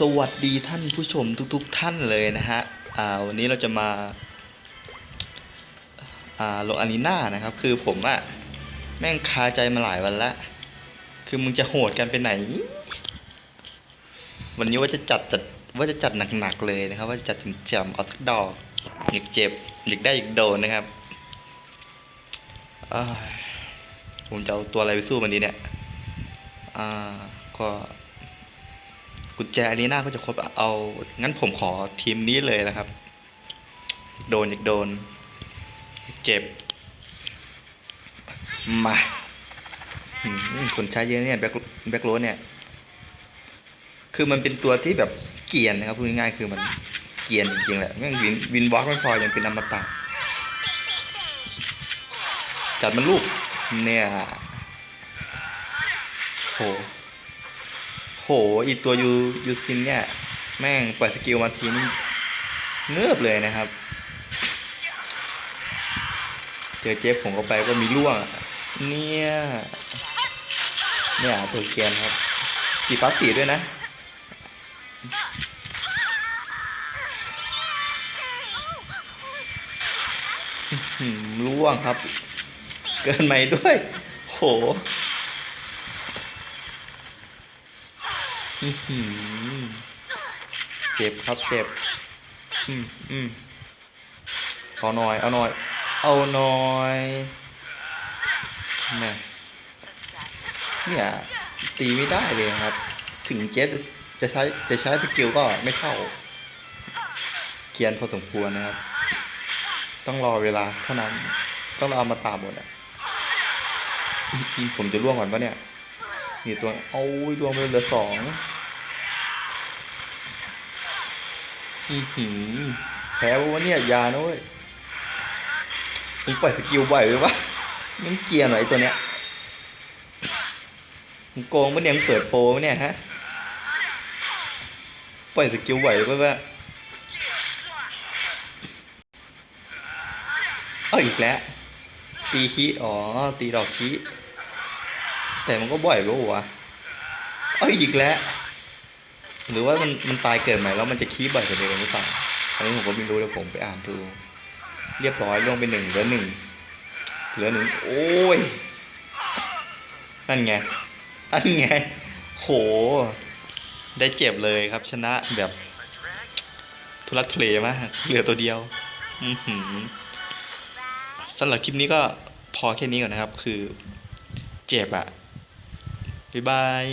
สวัสดีท่านผู้ชมทุกๆทท่านเลยนะฮะ อ่าวันนี้เราจะมา อ่าลงอารีนานะครับ คือผมอะแม่งคาใจมาหลายวันละ คือมึงจะโหดกันไปไหน วันนี้ว่าจะจัดจัดว่าจะจัดหนักๆเลยนะครับ ว่าจะจัดแจ่มๆเอาสักดอกอยากเจ็บอยากได้อยากโดนนะครับผมจะเอาตัวอะไรไปสู้มันดีเนี่ย อ่าก็ กุญแจอารีนาก็จะครบเอา งั้นผมขอทีมนี้เลยนะครับ โดนอยากโดน เจ็บ มาคนใช้เยอะเนี่ยแบ็คแบ็คโรสเนี่ย คือมันเป็นตัวที่แบบเกียนนะครับพูดง่ายๆคือมันเกียนจริงๆแหละแม่งวินวินวอล์กไม่พอยังเป็นอมตะจัดมันลูกเนี่ยโห โหอีตัวยูยูซินเนี่ย แม่งปล่อยสกิลมาทีนี่เงือบเลยนะครับ เจอเจฟผมก็ไปก็มีร่วง เนี่ย เนี่ยตัวเกียนครับกี่ฟ้าสีด้วยนะร่วงครับ เกินไหมด้วย โห อื้อหือ เจ็บครับเจ็บ อืมอืมเอาหน่อย เอาหน่อย เอาหน่อยแม่เนี่ยตีไม่ได้เลยครับ ถึงเจฟจะจะใช้จะใช้สกิลก็ไม่เข้า เกียนพอสมควรนะครับ ต้องรอเวลาเท่านั้น ต้องรอมาตามหมดอะผมจะล่วงก่อนปะเนี่ยนี่ตัวโอ้ยล่วงไปเหลือสอง อือหือแพ้วะเนี่ยยานะเว้ยมึงปล่อยสกิลบ่อยหรือวะมึงเกลียร์หน่อยตัวเนี้ยมึงโกงปะเนี่ยมึงเปิดโปรปะเนี่ยฮะปล่อยสกิลบ่อยปะวะเอาอีกแล้วตีคีอ๋อ ตีดอกคีแต่มันก็บ่อยปะวะเอาอีกแล้ว หรือว่ามันมันตายเกิดใหม่แล้วมันจะคีบบ่อยกว่าเดิมหรือเปล่าอันนี้ผมก็ไม่รู้เดี๋ยวผมไปอ่านดู เรียบร้อยลงไปหนึ่งเหลือหนึ่งเหลือหนึ่งโอ้ยนั่นไงนั่นไงโห ได้เจ็บเลยครับชนะแบบทุลักทุเลมากเหลือตัวเดียวสำหรับคลิปนี้ก็พอแค่นี้ก่อนนะครับ คือเจ็บอะบ๊ายบาย